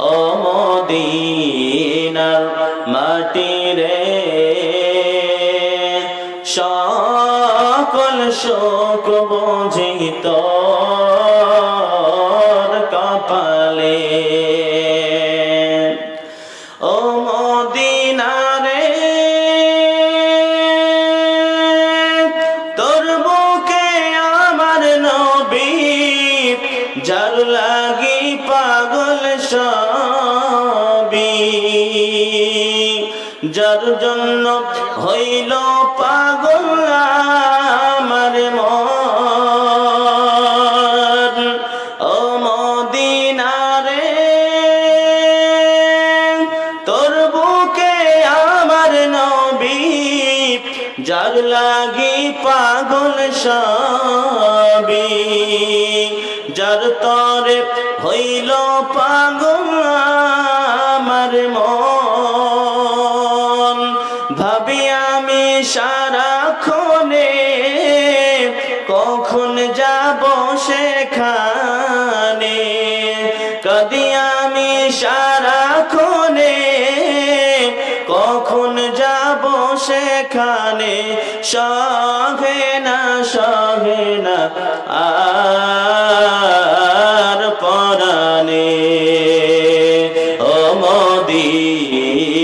ও মদিনার মাটি রে সকল শোক বুঝিত কপালে। ও মদিনারে আমার যার জন্য হইল পাগল আমার মন। ও মদিনারে, তোর বুকে আমার নবী, যার লাগি পাগল সবি যার তরে হইল পাগল আমার মন। ভাবি আমি সারা সারাক্ষণে কখন যাব সেখানে? কদি আমি সারা সারাক্ষণে কখন যাব সেখানে? সহে না সহে না, আর পরানে ও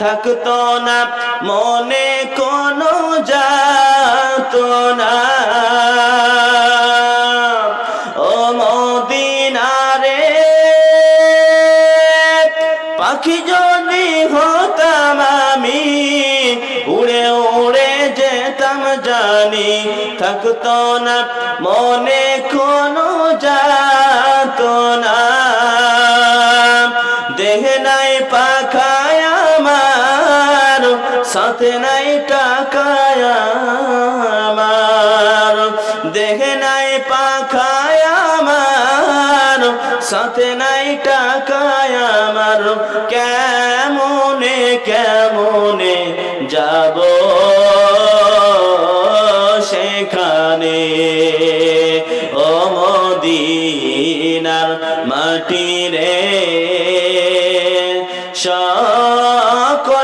থাকতো না, মনে কোনো যাত না। ও মদিনারে, পাখি যদি হতাম আমি, উড়ে উড়ে যেতাম জানি, থাকতো না, মনে কোনো যাত সাথে নাই টাকায় আমার। দেহ নাই পাখায় আমার। সাথে নাই টাকায় আমার। কেমনে কেমনে যাব সেখানে? ও মদিনার মাটি রে।